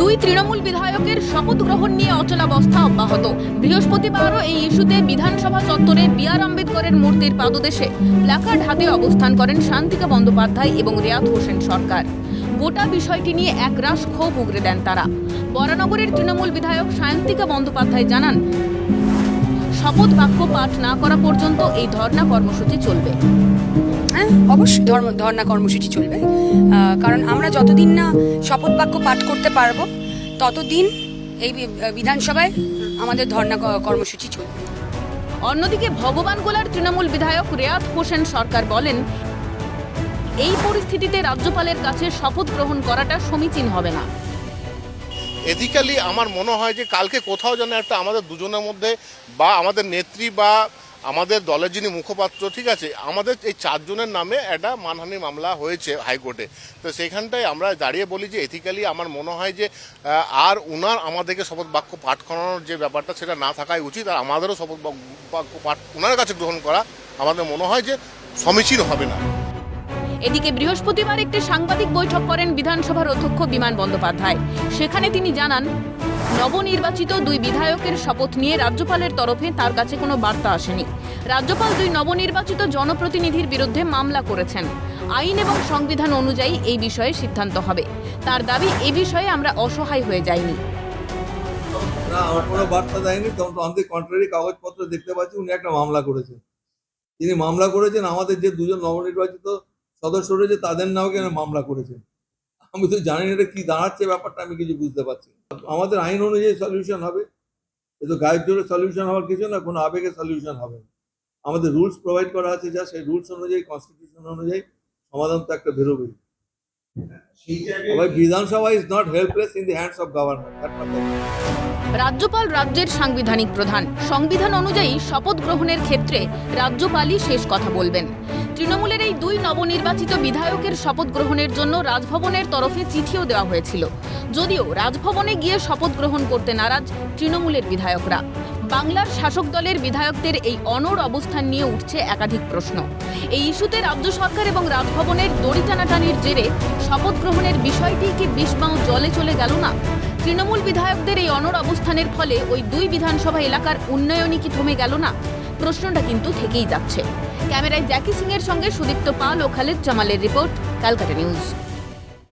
দুই তৃণমূল বিধায়কের শপথ গ্রহণ নিয়ে অচলাবস্থা অব্যাহত। বৃহস্পতিবারও এই ইস্যুতে বিধানসভা চত্বরে বি আর আম্বেদকরের মূর্তির পাদদেশে প্ল্যাকার্ড হাতে অবস্থান করেন শান্তিকা বন্দ্যোপাধ্যায় এবং রিয়াদ হোসেন সরকার। গোটা বিষয়টি নিয়ে একরাশ ক্ষোভ উগরে দেন তারা। বরানগরের তৃণমূল বিধায়ক সায়ন্তিকা বন্দ্যোপাধ্যায় জানান, শপথ বাক্য পাঠ না করা পর্যন্ত এই ধর্ণা কর্মসূচি চলবে। অবশ্যই ধর্ম ধর্ণা কর্মসূচি চলবে। কারণ আমরা যতদিন না শপথ বাক্য পাঠ করতে পারব, ততদিন এই বিধানসভায় আমাদের ধর্ণা কর্মসূচি চলবে। অন্যদিকে ভগবান গোলার তৃণমূল বিধায়ক রেয়াত হোসেন সরকার বলেন, এই পরিস্থিতিতে রাজ্যপালের কাছে শপথ গ্রহণ করাটা সমীচীন হবে না। এথিক্যালি আমার মনে হয় যে কালকে কোথাও যেন একটা আমাদের দুজনের মধ্যে বা আমাদের নেত্রী বা আমাদের দলের যিনি মুখপাত্র, ঠিক আছে, আমাদের এই চারজনের নামে একটা মানহানি মামলা হয়েছে হাইকোর্টে। তো সেখানটায় আমরা দাঁড়িয়ে বলি যে এথিক্যালি আমার মনে হয় যে আর উনার আমাদেরকে শপথ বাক্য পাঠ করানোর যে ব্যাপারটা সেটা না থাকাই উচিত, আর আমাদেরও শপথ বাক্য পাঠ ওনার কাছে গ্রহণ করা আমাদের মনে হয় যে সমীচীন হবে না। এদিকে বৃহস্পতিবার একটি সাংবাদিক বৈঠক করেন বিধানসভার অধ্যক্ষ বিমান বন্দ্যোপাধ্যায়। সেখানে তিনি জানান, নবনির্বাচিত দুই বিধায়কের শপথ নিয়ে রাজ্যপালের তরফে তার কাছে কোনো বার্তা আসেনি। রাজ্যপাল দুই নবনির্বাচিত জনপ্রতিনিধির বিরুদ্ধে মামলা করেছেন। আইন এবং সংবিধান অনুযায়ী এই বিষয়ে সিদ্ধান্ত হবে। তার দাবি, এ বিষয়ে আমরা অসহায় হয়ে যাইনি। না, আমার কোনো বার্তা দেয়নি কন্ট্রারি কাগজপত্র দেখতে পাচ্ছি, উনি একটা মামলা করেছেন। তিনি মামলা করেছেন, আমাদের যে দুজন নবনির্বাচিত সদস্য রয়েছে, তাদের নামে কেন মামলা করেছেন আমি তো জানি না এটা কি দাঁড়াচ্ছে ব্যাপারটা, আমি কিছু বুঝতে পারছি আমাদের আইন অনুযায়ী সলিউশন হবে। এ তো গায়ের জোরে সলিউশন হওয়ার কিছু না, কোনো আবেগে সলিউশন হবে আমাদের রুলস প্রোভাইড করা আছে যা, সেই রুলস অনুযায়ী কনস্টিটিউশন অনুযায়ী সমাধান তো একটা গভর্নমেন্ট রাজ্যপাল রাজ্যের সাংবিধানিক প্রধান। সংবিধান অনুযায়ী শপথ গ্রহণের ক্ষেত্রে রাজ্যপালই শেষ কথা বলবেন। তৃণমূলের এই দুই নবনির্বাচিত বিধায়কের শপথ গ্রহণের জন্য রাজভবনের তরফে চিঠিও দেওয়া হয়েছিল। যদিও রাজভবনে গিয়ে শপথ গ্রহণ করতে নারাজ তৃণমূলের বিধায়করা। বাংলার শাসক দলের বিধায়কদের এই অনড় অবস্থান নিয়ে উঠছে একাধিক প্রশ্ন। এই ইস্যুতে রাজ্য সরকার এবং রাজভবনের দড়ি টানাটানির জেরে শপথ গ্রহণের বিষয়টি কি বিষমাও জলে চলে গেল না? তৃণমূল বিধায়কদের এই অনড় অবস্থানের ফলে ওই দুই বিধানসভা এলাকার উন্নয়নই কি থমে গেল না? প্রশ্নটা কিন্তু থেকেই যাচ্ছে। ক্যামেরায় জ্যাকি সিং এর সঙ্গে সুদীপ্ত পাল ও খালেদ জামালের রিপোর্ট ক্যালকাটা নিউজ।